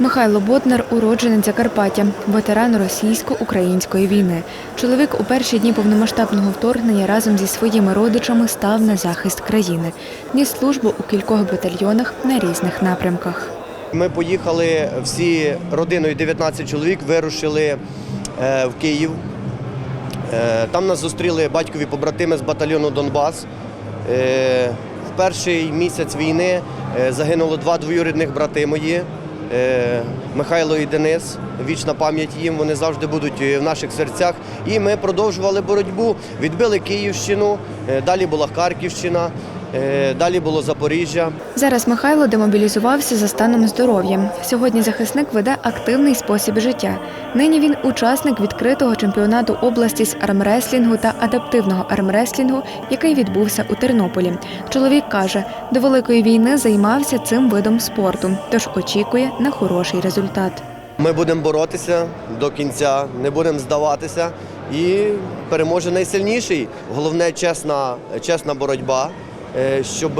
Михайло Ботнар – уродженець Закарпаття, ветеран російсько-української війни. Чоловік у перші дні повномасштабного вторгнення разом зі своїми родичами став на захист країни. Ніс службу у кількох батальйонах на різних напрямках. Ми поїхали всі родиною 19 чоловік, вирушили е, в Київ. Е, Там нас зустріли батькові побратими з батальйону Донбас. Е, В перший місяць війни загинуло два двоюрідних брати мої. Е, Михайло і Денис, вічна пам'ять їм, вони завжди будуть е, в наших серцях. І ми продовжували боротьбу, відбили Київщину, е, далі була Харківщина, далі було Запоріжжя. Зараз Михайло демобілізувався за станом здоров'я. Сьогодні захисник веде активний спосіб життя. Нині він учасник відкритого чемпіонату області з армреслінгу та адаптивного армреслінгу, який відбувся у Тернополі. Чоловік каже, до великої війни займався цим видом спорту, тож очікує на хороший результат. Ми будемо боротися до кінця, не будемо здаватися і переможе найсильніший. Головне чесна, чесна боротьба, щоб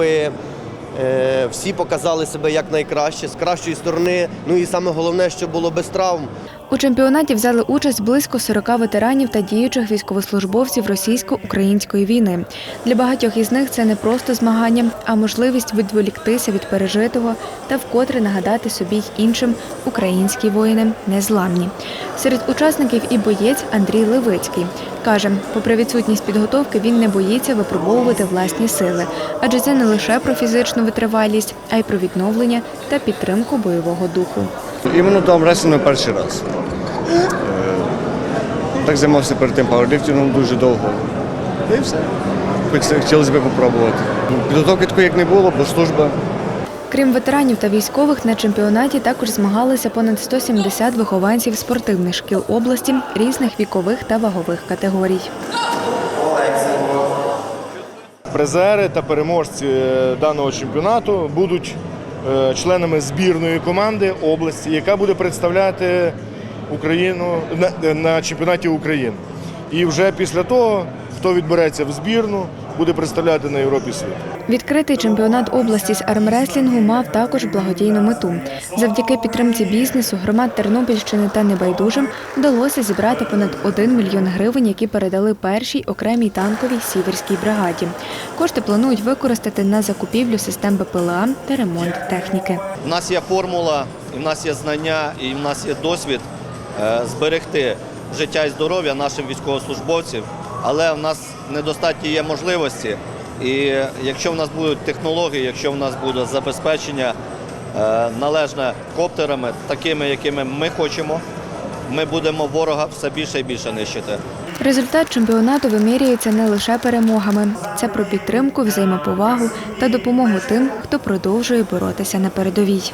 всі показали себе як найкраще, з кращої сторони. Ну і саме головне, щоб було без травм. У чемпіонаті взяли участь близько 40 ветеранів та діючих військовослужбовців російсько-української війни. Для багатьох із них це не просто змагання, а можливість відволіктися від пережитого та вкотре нагадати собі й іншим українські воїни незламні. Серед учасників і боєць Андрій Левицький каже, попри відсутність підготовки, він не боїться випробовувати власні сили, адже це не лише про фізичну витривалість, а й про відновлення та підтримку бойового духу. Іменно до армреслінгу перший раз. Е, Так займався перед тим пауерліфтингом дуже довго. І все. Хоч- Хотілося б попробувати. Підготовки такої як не було, бо служба. Крім ветеранів та військових, на чемпіонаті також змагалися понад 170 вихованців спортивних шкіл області різних вікових та вагових категорій. Призери та переможці е, даного чемпіонату будуть е, членами збірної команди області, яка буде представляти Україну на, на чемпіонаті України. І вже після того, хто відбереться в збірну, буде представляти на Європі світ. Відкритий чемпіонат області з армреслінгу мав також благодійну мету. Завдяки підтримці бізнесу, громад Тернопільщини та небайдужим вдалося зібрати понад 1 мільйон гривень, які передали першій окремій танковій сіверській бригаді. Кошти планують використати на закупівлю систем БПЛА та ремонт техніки. У нас є формула, і в нас є знання, і в нас є досвід зберегти життя і здоров'я нашим військовослужбовцям, але в нас недостатні є можливості. І якщо в нас будуть технології, якщо в нас буде забезпечення е, належне коптерами, такими, якими ми хочемо, ми будемо ворога все більше і більше нищити. Результат чемпіонату вимірюється не лише перемогами. Це про підтримку, взаємоповагу та допомогу тим, хто продовжує боротися на передовій.